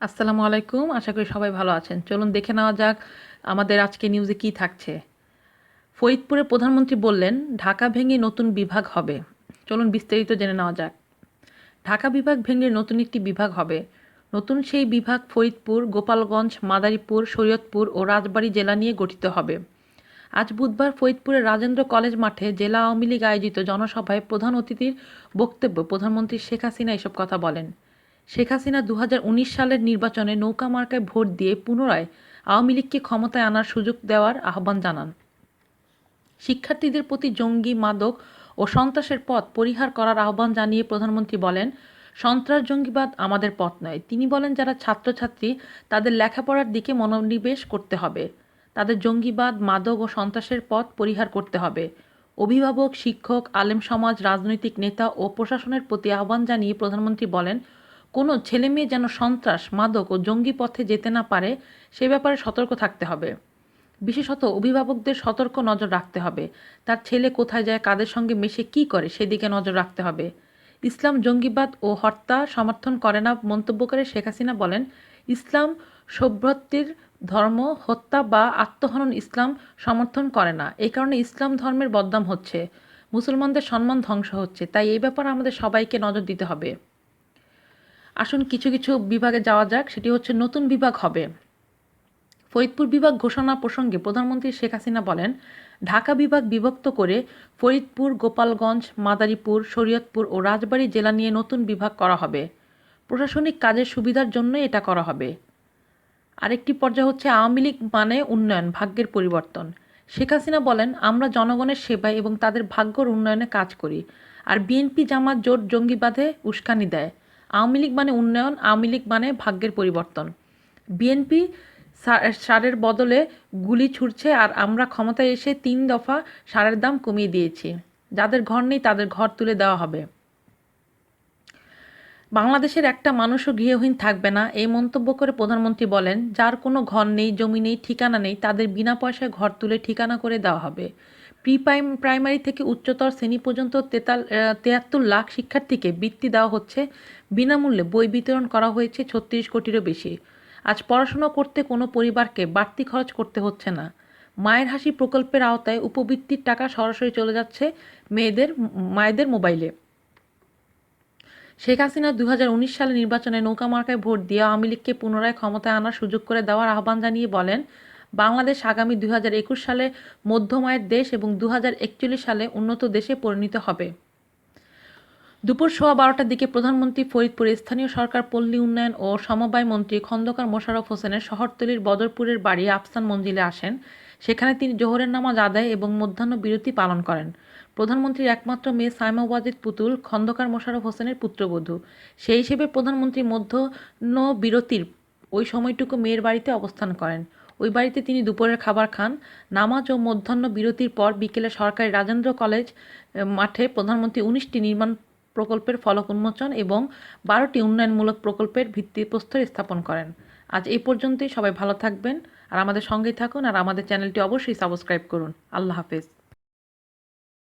আসসালামু আলাইকুম, আশা করি সবাই ভালো আছেন। চলুন দেখে নেওয়া যাক আমাদের আজকে নিউজে কি থাকছে। ফরিদপুরে প্রধানমন্ত্রী বললেন, ঢাকা ভেঙে নতুন বিভাগ হবে। চলুন বিস্তারিত জেনে নেওয়া যাক। ঢাকা বিভাগ ভেঙে নতুন একটি বিভাগ হবে। নতুন সেই বিভাগ ফরিদপুর, গোপালগঞ্জ, মাদারীপুর, শরীয়তপুর ও রাজবাড়ী জেলা নিয়ে গঠিত হবে। আজ বুধবার ফরিদপুরের রাজেন্দ্র কলেজ মাঠে জেলা আওয়ামী লীগ আয়োজিত জনসভায় প্রধান অতিথির বক্তব্য প্রধানমন্ত্রী শেখ হাসিনা এসব কথা বলেন। শেখ হাসিনা দু হাজার উনিশ সালের নির্বাচনে নৌকা মার্কায় ভোট দিয়ে পুনরায় আওয়ামী লীগকে ক্ষমতায় আনার সুযোগ দেওয়ার আহ্বান জানান। শিক্ষার্থীদের প্রতি জঙ্গি, মাদক ও সন্ত্রাসের পথ পরিহার করার আহ্বান জানিয়ে প্রধানমন্ত্রী বলেন, সন্ত্রাস, জঙ্গিবাদ আমাদের পথ নয়। তিনি বলেন, যারা ছাত্রছাত্রী, তাদের লেখাপড়ার দিকে মনোনিবেশ করতে হবে। তাদের জঙ্গিবাদ, মাদক ও সন্ত্রাসের পথ পরিহার করতে হবে। অভিভাবক, শিক্ষক, আলেম সমাজ, রাজনৈতিক নেতা ও প্রশাসনের প্রতি আহ্বান জানিয়ে প্রধানমন্ত্রী বলেন কোনো ছেলে মেয়ে যেন সন্ত্রাস, মাদক ও জঙ্গি পথে যেতে না পারে, সে ব্যাপারে সতর্ক থাকতে হবে। বিশেষত অভিভাবকদের সতর্ক নজর রাখতে হবে। তার ছেলে কোথায় যায়, কাদের সঙ্গে মেশে কি করে, সেদিকে নজর রাখতে হবে। ইসলাম জঙ্গিবাদ ও হত্যা সমর্থন করে না মন্তব্য করে শেখ হাসিনা বলেন, ইসলাম সভ্যত্বের ধর্ম, হত্যা বা আত্মহনন ইসলাম সমর্থন করে না। এই কারণে ইসলাম ধর্মের বদনাম হচ্ছে। মুসলমানদের সম্মান ধ্বংস হচ্ছে। তাই এই ব্যাপারে আমাদের সবাইকে নজর দিতে হবে। আসুন কিছু কিছু বিভাগে যাওয়া যাক। সেটি হচ্ছে নতুন বিভাগ হবে। ফরিদপুর বিভাগ ঘোষণা প্রসঙ্গে প্রধানমন্ত্রী শেখ হাসিনা বলেন, ঢাকা বিভাগ বিভক্ত করে ফরিদপুর, গোপালগঞ্জ, মাদারীপুর, শরীয়তপুর ও রাজবাড়ী জেলা নিয়ে নতুন বিভাগ করা হবে। প্রশাসনিক কাজের সুবিধার জন্য এটা করা হবে। আরেকটি পর্যায় হচ্ছে আওয়ামী লীগ মানে উন্নয়ন, ভাগ্যের পরিবর্তন। শেখ হাসিনা বলেন, আমরা জনগণের সেবায় এবং তাদের ভাগ্যর উন্নয়নে কাজ করি। আর বিএনপি জামাত জোট জঙ্গিবাদে উস্কানি দেয়। আওয়ামী লীগ মানে উন্নয়ন, আওয়ামী লীগ মানে ভাগ্যের পরিবর্তন। বিএনপি সারের বদলে গুলি ছুটছে আর আমরা ক্ষমতায় এসে তিন দফা সারের দাম কমিয়ে দিয়েছি। যাদের ঘর নেই তাদের ঘর তুলে দেওয়া হবে। বাংলাদেশের একটা মানুষও গৃহহীন থাকবে না, এই মন্তব্য করে প্রধানমন্ত্রী বলেন, যার কোনো ঘর নেই, জমি নেই, ঠিকানা নেই, তাদের বিনা পয়সায় ঘর তুলে ঠিকানা করে দেওয়া হবে। প্রি প্রাইমারি থেকে উচ্চতর শ্রেণি পর্যন্ত তেতাল তেয়াত্তর লাখ শিক্ষার্থীকে বৃত্তি দেওয়া হচ্ছে। বিনামূল্যে বই বিতরণ করা হয়েছে ছত্রিশ কোটিরও বেশি। আজ পড়াশোনা করতে কোনো পরিবারকে বাড়তি খরচ করতে হচ্ছে না। মায়ের হাসি প্রকল্পের আওতায় উপবৃত্তির টাকা সরাসরি চলে যাচ্ছে মেয়েদের, মায়েদের মোবাইলে। শেখ হাসিনা দুহাজার উনিশ সালে নির্বাচনে নৌকা মার্কায় ভোট দিয়ে আওয়ামী লীগকে পুনরায় ক্ষমতায় আনার সুযোগ করে দেওয়ার আহ্বান জানিয়ে বলেন বাংলাদেশ আগামী দুই হাজার একুশ সালে মধ্যমায়ের দেশ এবং দুই হাজার একচল্লিশ সালে উন্নত দেশে পরিণত হবে। দুপুর সোয়া বারোটার দিকে প্রধানমন্ত্রী ফরিদপুরে স্থানীয় সরকার, পল্লী উন্নয়ন ও সমবায় মন্ত্রী খন্দকার মোশাররফ হোসেনের শহরতলির বদরপুরের বাড়ি আফসান মঞ্জিলে আসেন। সেখানে তিনি জোহরের নামাজ আদায় এবং মধ্যাহ্ন বিরতি পালন করেন। প্রধানমন্ত্রীর একমাত্র মেয়ে সাইমা ওয়াজিদ পুতুল, খন্দকার মোশাররফ হোসেনের পুত্রবধূ। সেই হিসেবে প্রধানমন্ত্রী মধ্যাহ্ন বিরতির ওই সময়টুকু মেয়ের বাড়িতে অবস্থান করেন। ওই বাড়িতে তিনি দুপুরের খাবার খান। নামাজ ও মধ্যাহ্ন বিরতির পর বিকেলে সরকারি রাজেন্দ্র কলেজ মাঠে প্রধানমন্ত্রী উনিশটি নির্মাণ প্রকল্পের ফলক উন্মোচন এবং বারোটি উন্নয়নমূলক প্রকল্পের ভিত্তিপ্রস্তর স্থাপন করেন। আজ এই পর্যন্তই। সবাই ভালো থাকবেন। আর আমাদের সঙ্গেই থাকুন। আর আমাদের চ্যানেলটি অবশ্যই সাবস্ক্রাইব করুন। আল্লাহ হাফেজ।